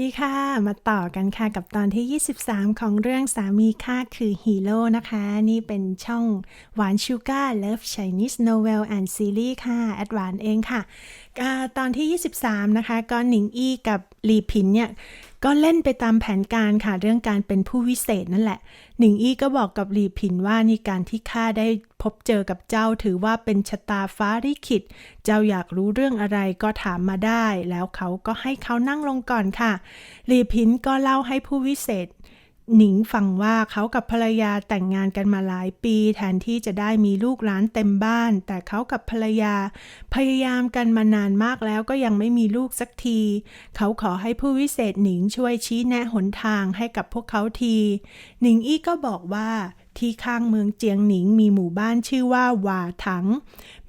ดีค่ะ มาต่อกันค่ะกับตอนที่ 23 ของเรื่องสามีค่าคือฮีโร่นะคะ นี่เป็นช่องหวานชูการ์เลิฟ Chinese Novel and Series ค่ะ แอดวานเองค่ะ ตอนที่ 23 นะคะก็หนิงอี้กับลีพินเนี่ย ก็เล่นไปตามแผนการค่ะเรื่องการเป็นผู้วิเศษนั่นแหละ หนิงอี้ก็บอกกับลีพินว่านี่การที่ข้าได้พบเจอกับเจ้าถือว่าเป็นชะตาฟ้าริขิต เจ้าอยากรู้เรื่องอะไรก็ถามมาได้ แล้วเขาก็ให้เขานั่งลงก่อนค่ะลีพินก็เล่าให้ผู้วิเศษ หนิงฟังว่าเขากับภรรยาแต่งงานกันมาหลายปี แทนที่จะได้มีลูกหลานเต็มบ้าน แต่เขากับภรรยา พยายามกันมานานมากแล้วก็ยังไม่มีลูกสักที เขาขอให้ผู้วิเศษหนิงช่วยชี้แนะหนทางให้กับพวกเขาที หนิงอี้ก็บอกว่า ที่ข้างเมืองเจียงหนิงมีหมู่บ้านชื่อว่าวาถัง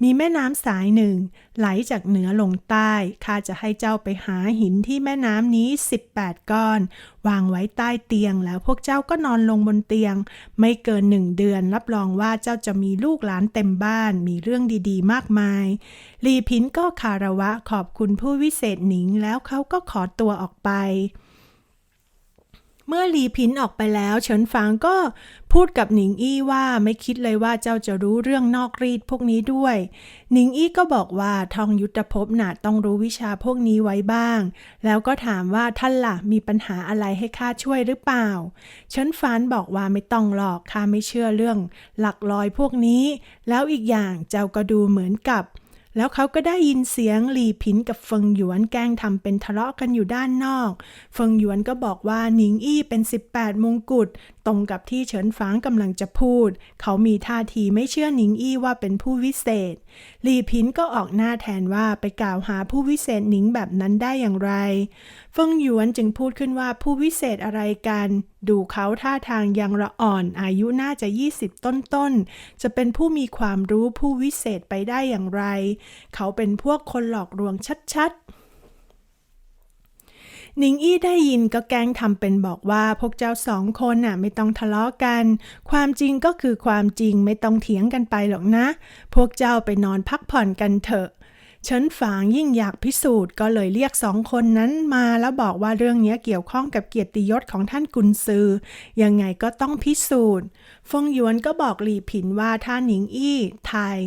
มีแม่น้ำสายหนึ่ง ไหลจากเหนือลงใต้ ข้าจะให้เจ้าไปหาหินที่แม่น้ำนี้ 18 ก้อน วางไว้ใต้เตียงแล้วพวกเจ้าก็นอนลงบนเตียง ไม่เกินหนึ่งเดือน รับรองว่าเจ้าจะมีลูกหลานเต็มบ้าน มีเรื่องดีๆ มากมาย ลีพินก็คารวะขอบคุณผู้วิเศษหนิงแล้วเขาก็ขอตัวออกไป เมื่อลีพินออกไปแล้ว เฉินฟางก็พูดกับหนิงอี้ว่าไม่คิดเลยว่าเจ้าจะรู้เรื่องนอกรีดพวกนี้ด้วย หนิงอี้ก็บอกว่าทองยุทธภพน่ะต้องรู้วิชาพวกนี้ไว้บ้าง แล้วก็ถามว่าท่านล่ะมีปัญหาอะไรให้ข้าช่วยหรือเปล่า เฉินฟานบอกว่าไม่ต้องหรอกข้าไม่เชื่อเรื่อง หลักลอยพวกนี้ แล้วอีกอย่างเจ้าก็ดูเหมือนกับ แล้วเขาก็ได้ยินเสียงหลีผินกับเฟิงหยวนแกล้งทำเป็นทะเลาะกันอยู่ด้านนอก เฟิงหยวนก็บอกว่าหนิงอี้เป็น 18 มงกุฎ ตรงกับที่เฉินฟางกำลังจะพูด เขามีท่าทีไม่เชื่อหนิงอี้ว่าเป็นผู้วิเศษ หลีผินก็ออกหน้าแทนว่าไปกล่าวหาผู้วิเศษหนิงแบบนั้นได้อย่างไร เฟิงหยวนจึงพูดขึ้นว่าผู้วิเศษอะไรกัน ดูเขาท่าทางยังละอ่อน อายุน่าจะ 20 ต้นๆ จะเป็นผู้มีความรู้ผู้วิเศษไปได้อย่างไร เขาเป็นพวกคนหลอกลวงชัดๆ หนิงอี้ได้ยินก็แกล้งทำเป็นบอกว่าพวกเจ้าสองคนน่ะไม่ต้องทะเลาะกัน ความจริงก็คือความจริงไม่ต้องเถียงกันไปหรอกนะ พวกเจ้าไปนอนพักผ่อนกันเถอะเฉินฝางยิ่งอยากพิสูจน์ก็เลยเรียกสองคนนั้นมาแล้วบอกว่าเรื่องนี้เกี่ยวข้องกับเกียรติยศของท่านกุนซือ ยังไงก็ต้องพิสูจน์ฟงหยวนก็บอกหลีผินว่าถ้านหนิงอี้ไทย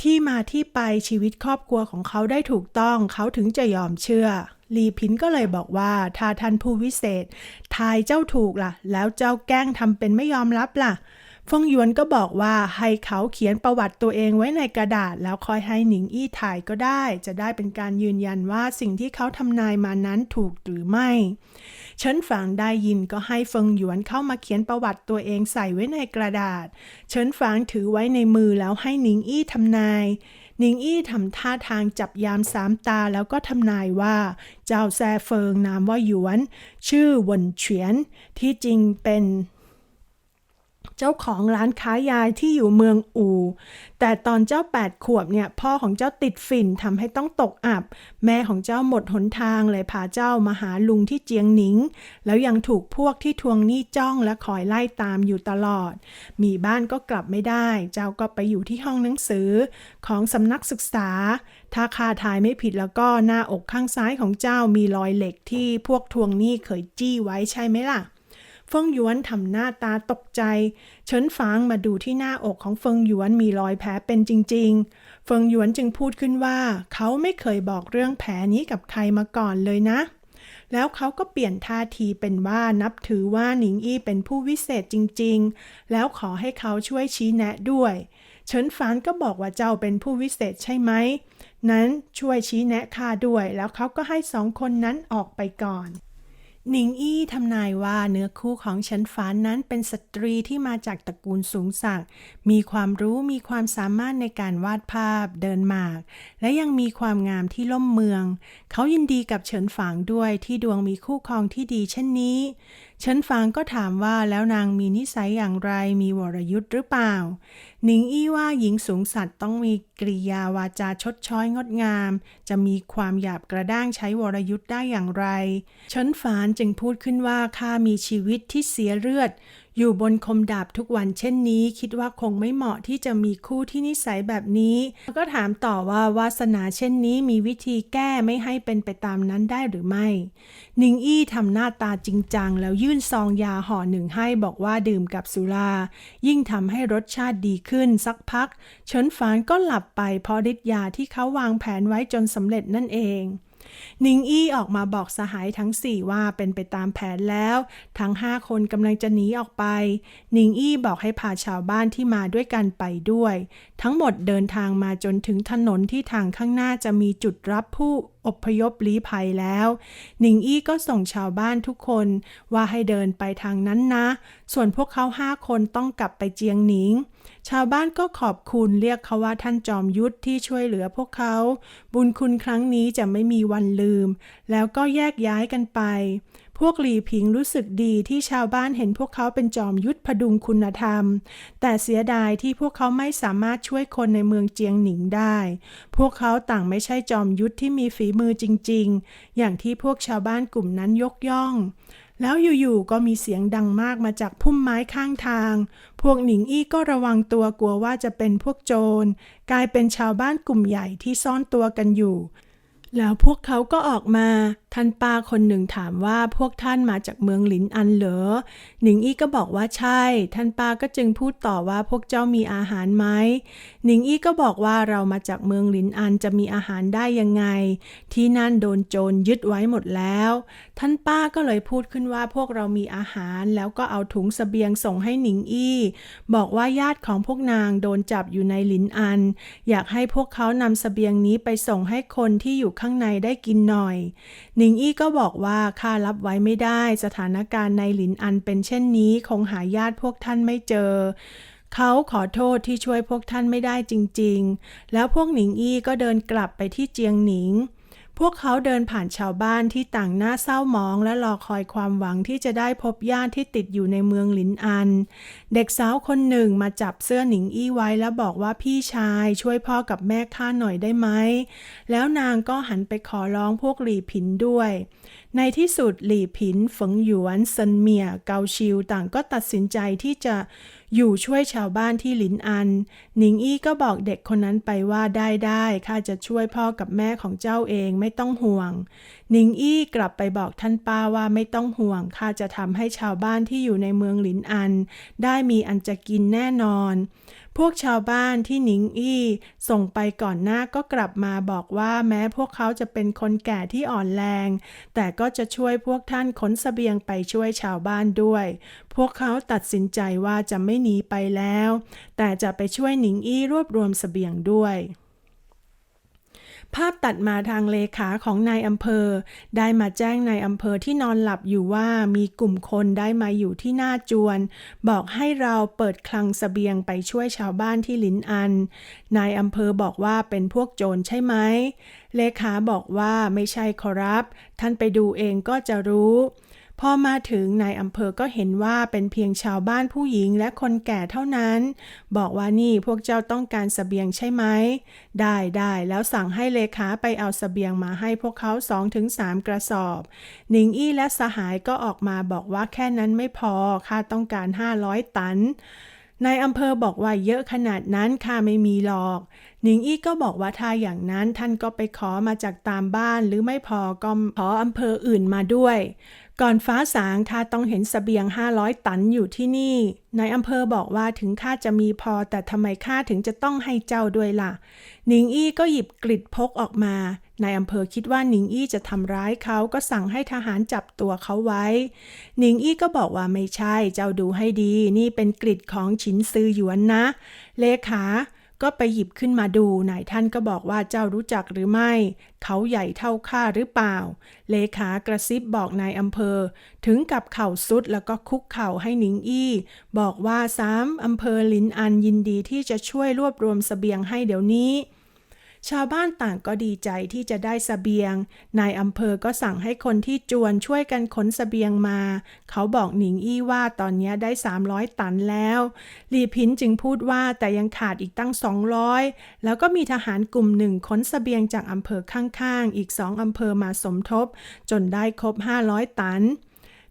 ที่มาที่ไปชีวิตครอบครัวของเขาได้ถูกต้องเขาถึงจะยอมเชื่อ ลีพินก็เลยบอกว่าถ้าท่านผู้วิเศษ ทายเจ้าถูกล่ะ แล้วเจ้าแกล้งทำเป็นไม่ยอมรับล่ะฟงหยวนก็บอกว่าให้เขาเขียนประวัติตัวเองไว้ในกระดาษ แล้วคอยให้หนิงอี้ถ่ายก็ได้ จะได้เป็นการยืนยันว่าสิ่งที่เขาทำนายมานั้นถูกหรือไม่เฉินฝางได้ยินก็ให้เฟิงหยวนเข้ามาเขียนประวัติตัวเองใส่ไว้ในกระดาษเฉินฝางถือไว้ในมือแล้วให้หนิงอี้ทำนาย หนิงอี้ทำท่าทางจับยามสามตาแล้วก็ทำนายว่า เจ้าแซเฟิงนามว่าหยวน ชื่อวนเฉียน ที่จริงเป็น เจ้าของร้านค้ายาที่อยู่เมืองอู แต่ตอนเจ้าแปดขวบเนี่ยพ่อของเจ้าติดฝิ่นทำให้ต้องตกอับ แม่ของเจ้าหมดหนทางเลยพาเจ้ามาหาลุงที่เจียงหนิง แล้วยังถูกพวกที่ทวงหนี้จ้องและคอยไล่ตามอยู่ตลอด มีบ้านก็กลับไม่ได้ เจ้าก็ไปอยู่ที่ห้องหนังสือของสำนักศึกษา ถ้าคาทายไม่ผิดแล้วก็หน้าอกข้างซ้ายของเจ้ามีรอยเหล็กที่พวกทวงหนี้เคยจี้ไว้ใช่ไหมล่ะ เฟิงหยวนทำหน้าตาตกใจ เฉินฟางมาดูที่หน้าอกของเฟิงหยวนมีรอยแผลเป็นจริง ๆ เฟิงหยวนจึงพูดขึ้นว่า เขาไม่เคยบอกเรื่องแผลนี้กับใครมาก่อนเลยนะ แล้วเขาก็เปลี่ยนท่าทีเป็นว่านับถือว่าหนิงอี้เป็นผู้วิเศษจริง ๆ แล้วขอให้เขาช่วยชี้แนะด้วยเฉินฟานก็บอกว่าเจ้าเป็นผู้วิเศษใช่ไหม นั้นช่วยชี้แนะข้าด้วย แล้วเขาก็ให้สองคนนั้นออกไปก่อน หนิงอี้ทำนายว่าเนื้อคู่ของเฉินฟานนั้นเป็นสตรีที่มาจากตระกูลสูงสักมีความรู้มีความสามารถในการวาดภาพเดินหมาก และยังมีความงามที่ล่มเมือง เขายินดีกับเฉินฝางด้วยที่ดวงมีคู่ครองที่ดีเช่นนี้ ฉินฟางก็ถามว่าแล้วนางมีนิสัยอย่างไรมีวรยุทธ์หรือเปล่า หนิงอี้ว่าหญิงสูงสัตว์ต้องมีกริยาวาจาชดช้อยงดงาม จะมีความหยาบกระด้างใช้วรยุทธ์ได้อย่างไรเฉินฟานจึงพูดขึ้นว่าข้ามีชีวิตที่เสียเลือดอยู่บนคมดาบทุกวันเช่นนี้ คิดว่าคงไม่เหมาะที่จะมีคู่ที่นิสัยแบบนี้ ก็ถามต่อว่าวาสนาเช่นนี้มีวิธีแก้ไม่ให้เป็นไปตามนั้นได้หรือไม่ นิงอี้ทำหน้าตาจริงจัง แล้วยื่นซองยาห่อหนึ่งให้บอกว่าดื่มกับสุรา ยิ่งทำให้รสชาติดีขึ้นสักพัก เฉินฝานก็หลับไปเพราะฤทธิ์ยาที่เขาวางแผนไว้จนสำเร็จนั่นเอง นิงอี้ออกมาบอกสหายทั้งสี่ว่าเป็นไปตามแผนแล้ว ทั้งห้าคนกำลังจะหนีออกไป นิงอี้บอกให้พาชาวบ้านที่มาด้วยกันไปด้วย ทั้งหมดเดินทางมาจนถึงถนนที่ทางข้างหน้าจะมีจุดรับผู้อพยพลี้ภัยแล้วนิงอี้ก็ส่งชาวบ้านทุกคนว่าให้เดินไปทางนั้นนะ ส่วนพวกเขาห้าคนต้องกลับไปเจียงหนิง ชาวบ้านก็ขอบคุณเรียกเขาว่าท่านจอมยุทธที่ช่วยเหลือพวกเขา บุญคุณครั้งนี้จะไม่มีวันลืม แล้วก็แยกย้ายกันไป พวกหลีผิงรู้สึกดีที่ชาวบ้านเห็นพวกเขาเป็นจอมยุทธพดุงคุณธรรม แต่เสียดายที่พวกเขาไม่สามารถช่วยคนในเมืองเจียงหนิงได้ พวกเขาต่างไม่ใช่จอมยุทธที่มีฝีมือจริง ๆ อย่างที่พวกชาวบ้านกลุ่มนั้นยกย่อง แล้วอยู่ๆก็มีเสียงดังมากมาจากพุ่มไม้ข้างทาง พวกหนิงอี้ก็ระวังตัวกลัวว่าจะเป็นพวกโจร กลายเป็นชาวบ้านกลุ่มใหญ่ที่ซ่อนตัวกันอยู่ แล้วพวกเขาก็ออกมาท่านป้าคนหนึ่งถามว่าพวกท่านมาจากเมืองหลินอันเหรอ หนิงอี้ก็บอกว่าใช่ ท่านป้าก็จึงพูดต่อว่าพวกเจ้ามีอาหารไหม หนิงอี้ก็บอกว่าเรามาจากเมืองหลินอันจะมีอาหารได้ยังไง ที่นั่นโดนโจรยึดไว้หมดแล้ว ท่านป้าก็เลยพูดขึ้นว่าพวกเรามีอาหาร แล้วก็เอาถุงสเสบียงส่งให้หนิงอี้ บอกว่าญาติของพวกนางโดนจับอยู่ในหลินอัน อยากให้พวกเขานำสเสบียงนี้ไปส่งให้คนที่อยู่ข้างในได้กินหน่อยหนิงอี้ก็บอกว่าข้ารับไว้ไม่ได้ สถานการณ์ในหลินอันเป็นเช่นนี้คงหาญาติพวกท่านไม่เจอ เขาขอโทษที่ช่วยพวกท่านไม่ได้จริง ๆ แล้วพวกหนิงอี้ก็เดินกลับไปที่เจียงหนิง พวกเขาเดินผ่านชาวบ้านที่ต่างหน้าเศร้ามองและรอคอยความหวังที่จะได้พบญาติที่ติดอยู่ในเมืองหลินอัน เด็กสาวคนหนึ่งมาจับเสื้อหนิงอี้ไว้แล้วบอกว่าพี่ชายช่วยพ่อกับแม่ข้าหน่อยได้ไหม แล้วนางก็หันไปขอร้องพวกหลี่ผินด้วย ในที่สุดหลี่ผินฝงหยวนเซินเมียเกาชิวต่างก็ตัดสินใจที่จะ อยู่ช่วยชาวบ้านที่หลินอัน หนิงอี้ก็บอกเด็กคนนั้นไปว่าได้ได้ข้าจะช่วยพ่อกับแม่ของเจ้าเองไม่ต้องห่วง หนิงอี้กลับไปบอกท่านป้าว่าไม่ต้องห่วงข้าจะทำให้ชาวบ้านที่อยู่ในเมืองหลินอัน ได้มีอันจะกินแน่นอน พวกชาวบ้านที่หนิงอี้ส่งไปก่อนหน้าก็กลับมาบอกว่าแม้พวกเขาจะเป็นคนแก่ที่อ่อนแรง แต่ก็จะช่วยพวกท่านขนสเสบียงไปช่วยชาวบ้านด้วย พวกเขาตัดสินใจว่าจะไม่หนีไปแล้ว แต่จะไปช่วยหนิงอี้รวบรวมสเสบียงด้วย ภาพตัดมาทางเลขาของนายอำเภอ ได้มาแจ้งนายอำเภอที่นอนหลับอยู่ว่ามีกลุ่มคนได้มาอยู่ที่หน้าจวน บอกให้เราเปิดคลังสเสบียงไปช่วยชาวบ้านที่ลินอัน นายอำเภอบอกว่าเป็นพวกโจรใช่ไหมเลขาบอกว่าไม่ใช่ขอรับ ท่านไปดูเองก็จะรู้ พอมาถึงนายอำเภอก็เห็นว่าเป็นเพียงชาวบ้านผู้หญิงและคนแก่เท่านั้น บอกว่านี่พวกเจ้าต้องการสเสบียงใช่ไหม ได้ได้แล้วสั่งให้เลขาไปเอาสเสบียงมาให้พวกเขาสองถึงสามกระสอบ หนิงอี้และสหายก็ออกมาบอกว่าแค่นั้นไม่พอข้าต้องการ500ตันนายอำเภอบอกว่าเยอะขนาดนั้นข้าไม่มีหรอก หนิงอี้ก็บอกว่าถ้าอย่างนั้นท่านก็ไปขอมาจากตามบ้านหรือไม่พอก็ขออำเภออื่นมาด้วย ก่อนฟ้าสางข้าต้องเห็นสเสบียง 500 ตันอยู่ที่นี่ นายอำเภอบอกว่าถึงข้าจะมีพอ แต่ทำไมข้าถึงจะต้องให้เจ้าด้วยล่ะ หนิงอี้ก็หยิบกริดพกออกมานายอำเภอคิดว่าหนิงอี้จะทำร้ายเขาก็สั่งให้ทหารจับตัวเขาไว้ หนิงอี้ก็บอกว่าไม่ใช่ เจ้าดูให้ดี นี่เป็นกริดของฉินซือหยวนนะ เลขา ก็ไปหยิบขึ้นมาดูนายท่านก็บอกว่าเจ้ารู้จักหรือไม่ เขาใหญ่เท่าข้าหรือเปล่า เลขากระซิบบอกนายอำเภอ ถึงกับเข่าสุดแล้วก็คุกเข่าให้หนิงอี้ บอกว่าสามอำเภอลินอันยินดีที่จะช่วยรวบรวมสเสบียงให้เดี๋ยวนี้ ชาวบ้านต่างก็ดีใจที่จะได้สเสบียง นายอำเภอก็สั่งให้คนที่จวนช่วยกันขนสเสบียงมา เขาบอกหนิงอี้ว่าตอนนี้ได้ 300 ตันแล้วหลีพินจึงพูดว่าแต่ยังขาดอีกตั้ง 200 แล้วก็มีทหารกลุ่มหนึ่งขนสเสบียงจากอำเภอข้างๆ อีกสองอำเภอมาสมทบ จนได้ครบ 500 ตัน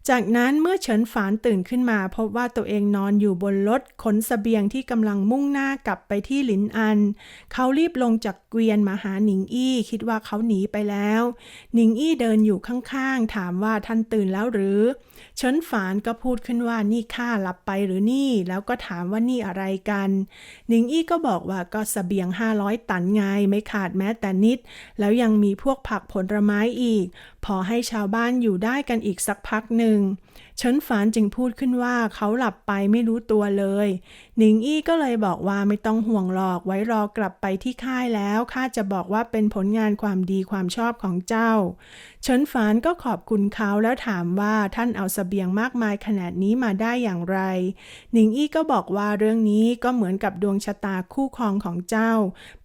จากนั้นเมื่อเฉินฝานตื่นขึ้นมา พบว่าตัวเองนอนอยู่บนรถขนสเสบียงที่กำลังมุ่งหน้ากลับไปที่หลินอัน เขารีบลงจากเกวียนมาหาหนิงอี้คิดว่าเขาหนีไปแล้ว หนิงอี้เดินอยู่ข้างๆ ถามว่าท่านตื่นแล้วหรือ เฉินฝานก็พูดขึ้นว่านี่ข้าหลับไปหรือนี่ แล้วก็ถามว่านี่อะไรกัน หนิงอี้ก็บอกว่าก็สเสบียง 500 ตันไงไม่ขาดแม้แต่นิด แล้วยังมีพวกผักผลไม้อีก พอให้ชาวบ้านอยู่ได้กันอีกสักพักหนึ่งนึ่ง เฉินฝานจึงพูดขึ้นว่าเขาหลับไปไม่รู้ตัวเลย หนิงอี้ก็เลยบอกว่าไม่ต้องห่วงหรอกไว้รอกลับไปที่ค่ายแล้วข้าจะบอกว่าเป็นผลงานความดีความชอบของเจ้า เฉินฝานก็ขอบคุณเขาแล้วถามว่าท่านเอาสเสบียงมากมายขนาดนี้มาได้อย่างไร หนิงอี้ก็บอกว่าเรื่องนี้ก็เหมือนกับดวงชะตาคู่ครองของเจ้า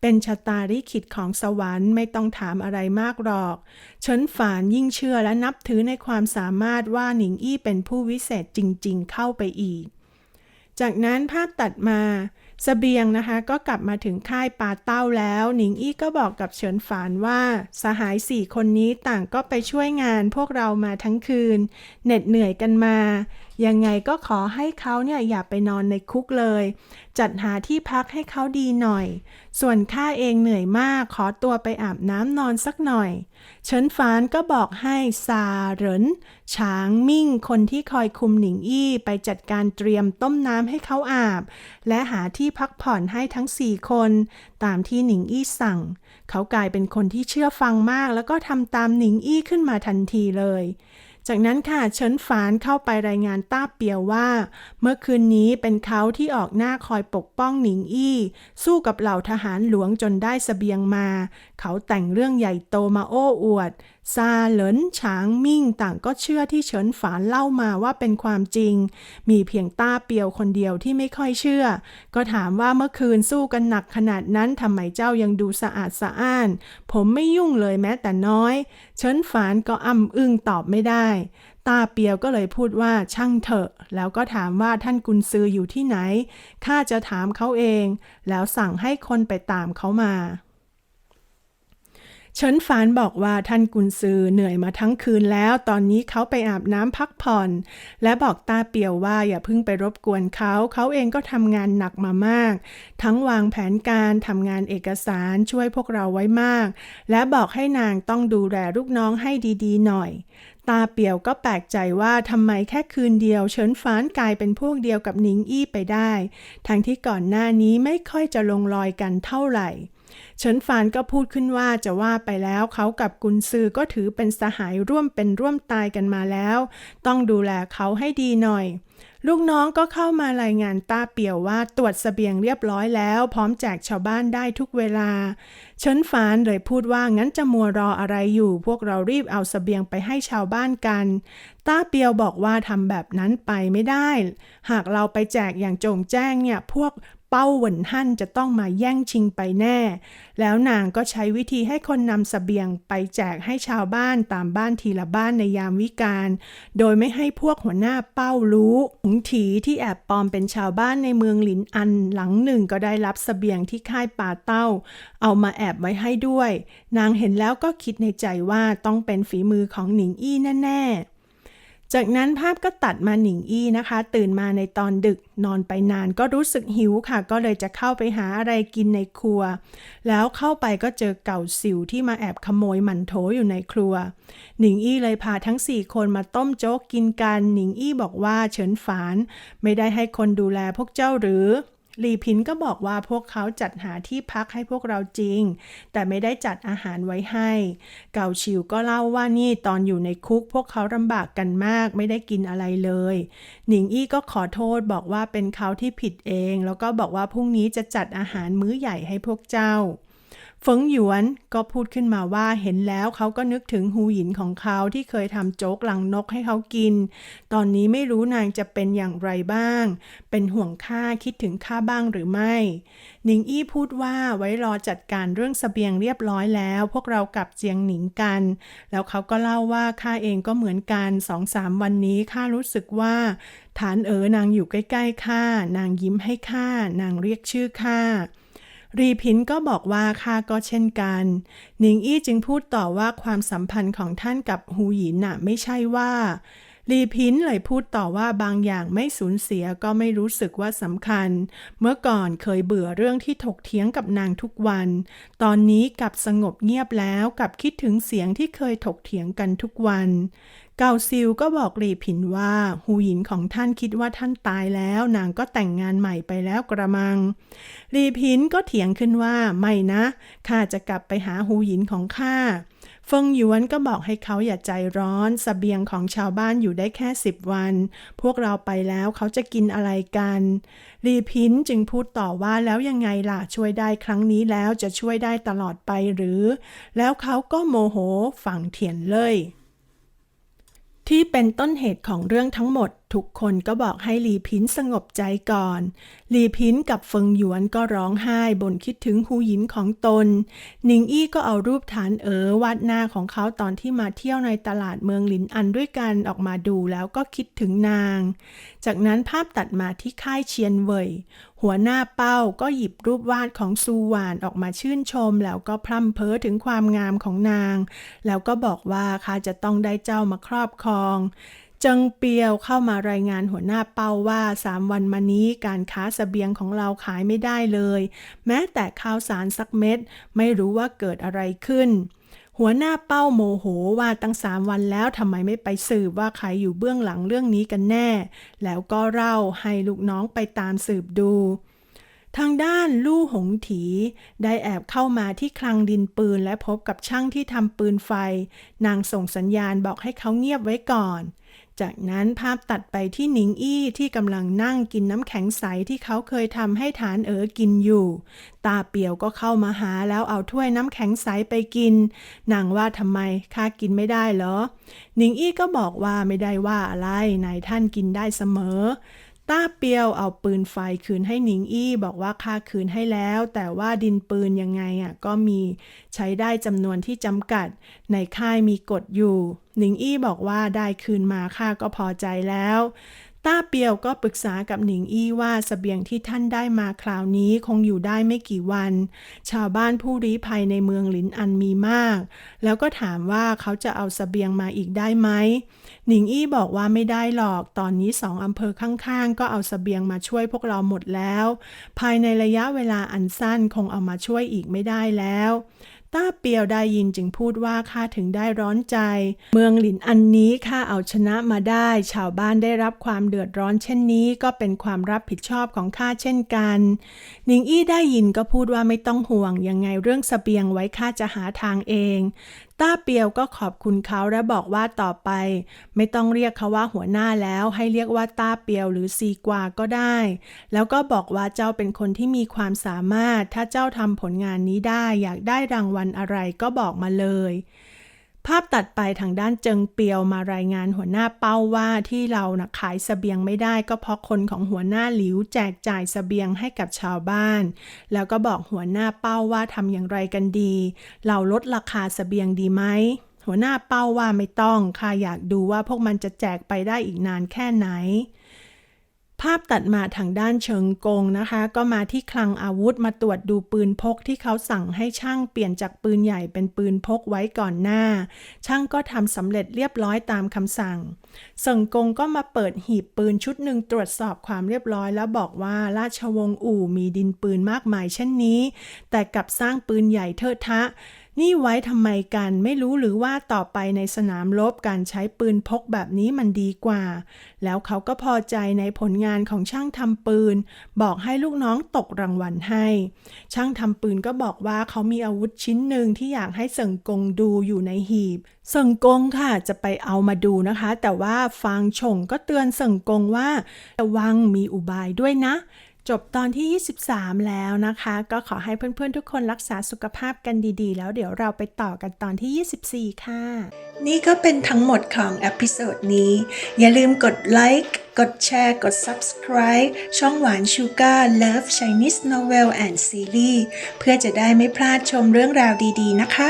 เป็นชะตาลิขิตของสวรรค์ไม่ต้องถามอะไรมากหรอก เฉินฝานยิ่งเชื่อและนับถือในความสามารถว่าหนิงอี้เป็นผู้วิเศษจริงๆ เข้าไปอีก จากนั้นภาพตัดมาสเสบียงนะคะก็กลับมาถึงค่ายปาเต้าแล้ว หนิงอี้ก็บอกกับเฉินฝานว่า สหายสี่คนนี้ต่างก็ไปช่วยงานพวกเรามาทั้งคืน เหน็ดเหนื่อยกันมา ยังไงก็ขอให้เขาเนี่ยอย่าไปนอนในคุกเลย จัดหาที่พักให้เขาดีหน่อย ส่วนข้าเองเหนื่อยมากขอตัวไปอาบน้ำนอนสักหน่อย เฉินฟานก็บอกให้ซาเหรินฉางมิ่งคนที่คอยคุมหนิงอี้ไปจัดการเตรียมต้มน้ำให้เขาอาบ และหาที่พักผ่อนให้ทั้งสี่คน ตามที่หนิงอี้สั่ง เขากลายเป็นคนที่เชื่อฟังมาก แล้วก็ทำตามหนิงอี้ขึ้นมาทันทีเลย จากนั้นค่ะเฉินฝานเข้าไปรายงานต้าเปียวว่า เมื่อคืนนี้เป็นเขาที่ออกหน้าคอยปกป้องหนิงอี้ สู้กับเหล่าทหารหลวงจนได้สเสบียงมา เขาแต่งเรื่องใหญ่โตมาโอ้อวด ซาเหลินฉางมิ่งต่างก็เชื่อที่เฉินฝานเล่ามาว่าเป็นความจริง มีเพียงต้าเปียวคนเดียวที่ไม่ค่อยเชื่อ ก็ถามว่าเมื่อคืนสู้กันหนักขนาดนั้นทำไมเจ้ายังดูสะอาดสะอ้าน ผมไม่ยุ่งเลยแม้แต่น้อย เฉินฝานก็อ้ำอึ้งตอบไม่ได้ตาเปียวก็เลยพูดว่าช่างเถอะ แล้วก็ถามว่าท่านกุนซืออยู่ที่ไหน ข้าจะถามเขาเอง แล้วสั่งให้คนไปตามเขามา เฉินฝานบอกว่าท่านกุนซือเหนื่อยมาทั้งคืนแล้ว ตอนนี้เขาไปอาบน้ำพักผ่อน และบอกตาเปียวว่าอย่าเพิ่งไปรบกวนเขา เขาเองก็ทำงานหนักมามาก ทั้งวางแผนการทำงานเอกสารช่วยพวกเราไว้มาก และบอกให้นางต้องดูแลลูกน้องให้ดีๆ หน่อยตาเปียวก็แปลกใจว่าทำไมแค่คืนเดียว เฉินฟานกลายเป็นพวกเดียวกับหนิงอี้ไปได้ ทั้งที่ก่อนหน้านี้ไม่ค่อยจะลงรอยกันเท่าไหร่ เฉินฟานก็พูดขึ้นว่าจะว่าไปแล้วเขากับกุนซือก็ถือเป็นสหายร่วมเป็นร่วมตายกันมาแล้ว ต้องดูแลเขาให้ดีหน่อย ลูกน้องก็เข้ามารายงานต้าเปียวว่าตรวจสเสบียงเรียบร้อยแล้ว พร้อมแจกชาวบ้านได้ทุกเวลา เฉินฟานเลยพูดว่างั้นจะมัวรออะไรอยู่ พวกเรารีบเอาสเสบียงไปให้ชาวบ้านกัน ต้าเปียวบอกว่าทำแบบนั้นไปไม่ได้ หากเราไปแจกอย่างโจงแจ้งเนี่ยพวก เป้าเหวินหั่นจะต้องมาแย่งชิงไปแน่ แล้วนางก็ใช้วิธีให้คนนำสเสบียงไปแจกให้ชาวบ้านตามบ้านทีละบ้านในยามวิกาล โดยไม่ให้พวกหัวหน้าเป้ารู้หงถีที่แอบปลอมเป็นชาวบ้านในเมืองหลินอันหลังหนึ่งก็ได้รับสเสบียงที่ค่ายป่าเต้า เอามาแอบไว้ให้ด้วย นางเห็นแล้วก็คิดในใจว่าต้องเป็นฝีมือของหนิงอี้แน่ๆ จากนั้นภาพก็ตัดมาหนิงอี้นะคะ ตื่นมาในตอนดึกนอนไปนานก็รู้สึกหิวค่ะ ก็เลยจะเข้าไปหาอะไรกินในครัว แล้วเข้าไปก็เจอเก่าสิวที่มาแอบขโมยหมันโถอยู่ในครัว หนิงอี้เลยพาทั้งสี่คนมาต้มโจ๊กกินกัน หนิงอี้บอกว่าเฉินฝาน ไม่ได้ให้คนดูแลพวกเจ้าหรือ ลีพินก็บอกว่าพวกเขาจัดหาที่พักให้พวกเราจริง แต่ไม่ได้จัดอาหารไว้ให้ เกาชิวก็เล่าว่านี่ตอนอยู่ในคุกพวกเขาลำบากกันมากไม่ได้กินอะไรเลย หนิงอี้ก็ขอโทษบอกว่าเป็นเขาที่ผิดเอง แล้วก็บอกว่าพรุ่งนี้จะจัดอาหารมื้อใหญ่ให้พวกเจ้า เฟิงหยวนก็พูดขึ้นมาว่าเห็นแล้วเขาก็นึกถึงฮูหยินของเขาที่เคยทำโจ๊กหลังนกให้เขากิน ตอนนี้ไม่รู้นางจะเป็นอย่างไรบ้าง เป็นห่วงข้าคิดถึงข้าบ้างหรือไม่ หนิงอี้พูดว่าไว้รอจัดการเรื่องสเสบียงเรียบร้อยแล้ว พวกเรากลับเจียงหนิงกัน แล้วเขาก็เล่าว่าข้าเองก็เหมือนกันสองสามวันนี้ข้ารู้สึกว่าฐานเอ๋อนางอยู่ใกล้ๆข้านางยิ้มให้ข้านางเรียกชื่อข้า รีพินก็บอกว่าข้าก็เช่นกันหนิงอี้จึงพูดต่อว่าความสัมพันธ์ของท่านกับฮูหยินน่ะไม่ใช่ว่าลีพินเลยพูดต่อว่าบางอย่างไม่สูญเสียก็ไม่รู้สึกว่าสำคัญ เมื่อก่อนเคยเบื่อเรื่องที่ถกเถียงกับนางทุกวัน ตอนนี้กลับสงบเงียบแล้วกับคิดถึงเสียงที่เคยถกเถียงกันทุกวัน เกาซิลก็บอกลีผินว่าหูหยินของท่านคิดว่าท่านตายแล้วนางก็แต่งงานใหม่ไปแล้วกระมังลีพินก็เถียงขึ้นว่าไม่นะข้าจะกลับไปหาหูหยินของข้าเฟิงหยวนก็บอกให้เขาอย่าใจร้อนสเสบียงของชาวบ้านอยู่ได้แค่สิบวัน พวกเราไปแล้วเขาจะกินอะไรกันลีพินจึงพูดต่อว่าแล้วยังไงล่ะช่วยได้ครั้งนี้แล้วจะช่วยได้ตลอดไปหรือ แล้วเขาก็โมโหฝั่งเถียนเลย ที่เป็นต้นเหตุของเรื่องทั้งหมดทุกคนก็บอกให้หลีพินสงบใจก่อน หลีพินกับเฟิงหยวนก็ร้องไห้บ่นคิดถึงหูหยินของตน หนิงอี้ก็เอารูปฐานเอ๋อวาดหน้าของเขาตอนที่มาเที่ยวในตลาดเมืองหลินอันด้วยกันออกมาดูแล้วก็คิดถึงนาง จากนั้นภาพตัดมาที่ค่ายเชียนเว่ย หัวหน้าเป้าก็หยิบรูปวาดของซูหวานออกมาชื่นชม แล้วก็พร่ำเพ้อถึงความงามของนาง แล้วก็บอกว่าข้าจะต้องได้เจ้ามาครอบครอง จิงเปียวเข้ามารายงานหัวหน้าเป้าว่าสามวันมานี้การค้าสเสบียงของเราขายไม่ได้เลย แม้แต่ข้าวสารสักเม็ด ไม่รู้ว่าเกิดอะไรขึ้น หัวหน้าเป้าโมโหว่าตั้งสามวันแล้วทำไมไม่ไปสืบว่าใครอยู่เบื้องหลังเรื่องนี้กันแน่ แล้วก็เล่าให้ลูกน้องไปตามสืบดูทางด้านลู่หงถี ได้แอบเข้ามาที่คลังดินปืนและพบกับช่างที่ทำปืนไฟ นางส่งสัญญาณบอกให้เขาเงียบไว้ก่อน จากนั้นภาพตัดไปที่หนิงอี้ที่กำลังนั่งกินน้ำแข็งใสที่เขาเคยทำให้ฐานเอ๋อกินอยู่ ตาเปียวก็เข้ามาหาแล้วเอาถ้วยน้ำแข็งใสไปกิน นางว่าทำไมข้ากินไม่ได้เหรอ หนิงอี้ก็บอกว่าไม่ได้ว่าอะไรนายท่านกินได้เสมอ ต้าเปียวเอาปืนไฟคืนให้หนิงอี้ บอกว่าค่าคืนให้แล้ว แต่ว่าดินปืนยังไงอะก็มีใช้ได้จำนวนที่จำกัด ในค่ายมีกฎอยู่ หนิงอี้บอกว่าได้คืนมาค่าก็พอใจแล้ว ต้าเปียวก็ปรึกษากับหนิงอี้ว่าสเสบียงที่ท่านได้มาคราวนี้คงอยู่ได้ไม่กี่วัน ชาวบ้านผู้ลี้ภัยในเมืองลินอันมีมาก แล้วก็ถามว่าเขาจะเอาสเสบียงมาอีกได้ไหมหนิงอี้บอกว่าไม่ได้หรอก ตอนนี้สองอำเภอข้างๆ ก็เอาสเสบียงมาช่วยพวกเราหมดแล้ว ภายในระยะเวลาอันสั้นคงเอามาช่วยอีกไม่ได้แล้ว ต้าเปียวได้ยินจึงพูดว่าข้าถึงได้ร้อนใจ เมืองหลินอันนี้ข้าเอาชนะมาได้ ชาวบ้านได้รับความเดือดร้อนเช่นนี้ก็เป็นความรับผิดชอบของข้าเช่นกันหนิงอี้ได้ยินก็พูดว่าไม่ต้องห่วงยังไงเรื่องสเสบียงไว้ข้าจะหาทางเอง ต้าเปียวก็ขอบคุณเขาและบอกว่าต่อไป ไม่ต้องเรียกเขาว่าหัวหน้าแล้วให้เรียกว่าต้าเปียวหรือซีกวาก็ได้ แล้วก็บอกว่าเจ้าเป็นคนที่มีความสามารถ ถ้าเจ้าทำผลงานนี้ได้ อยากได้รางวัลอะไรก็บอกมาเลย ภาพตัดไปทางด้านเจิงเปียวมารายงานหัวหน้าเป้าว่าที่เรานะขายสเสบียงไม่ได้ก็เพราะคนของหัวหน้าหลิวแจกจ่ายสเสบียงให้กับชาวบ้าน แล้วก็บอกหัวหน้าเป้าว่าทำอย่างไรกันดี เราลดราคาสเสบียงดีไหมหัวหน้าเป้าว่าไม่ต้องข้าอยากดูว่าพวกมันจะแจกไปได้อีกนานแค่ไหนาพตัดมาทางด้านเชิงกงนะคะ ก็มาที่คลังอาวุธมาตรวจดูปืนพกที่เขาสั่งให้ช่างเปลี่ยนจากปืนใหญ่เป็นปืนพกไว้ก่อนหน้า ช่างก็ทำสำเร็จเรียบร้อยตามคำสั่ง เซิงกงก็มาเปิดหีบปืนชุดหนึ่งตรวจสอบความเรียบร้อยแล้วบอกว่าราชวงศ์อู่มีดินปืนมากมายเช่นนี้ แต่กลับสร้างปืนใหญ่เทิดทะ นี่ไว้ทำไมกันไม่รู้หรือว่าต่อไปในสนามรบการใช้ปืนพกแบบนี้มันดีกว่า แล้วเขาก็พอใจในผลงานของช่างทำปืน บอกให้ลูกน้องตกรางวัลให้ ช่างทำปืนก็บอกว่าเขามีอาวุธชิ้นหนึ่งที่อยากให้เสิงกงดูอยู่ในหีบ เสิงกงค่ะจะไปเอามาดูนะคะ แต่ว่าฟางฉงก็เตือนเสิงกงว่าระวังมีอุบายด้วยนะ จบตอนที่ 23 แล้วนะคะ ก็ขอให้เพื่อนๆทุกคนรักษาสุขภาพกันดีๆ แล้วเดี๋ยวเราไปต่อกันตอนที่ 24 ค่ะ นี่ก็เป็นทั้งหมดของอพิโซดนี้ อย่าลืมกดไลค์ กดแชร์ กด Subscribe ช่องหวานชูการ์ Love Chinese Novel and Series เพื่อจะได้ไม่พลาดชมเรื่องราวดีๆ นะคะ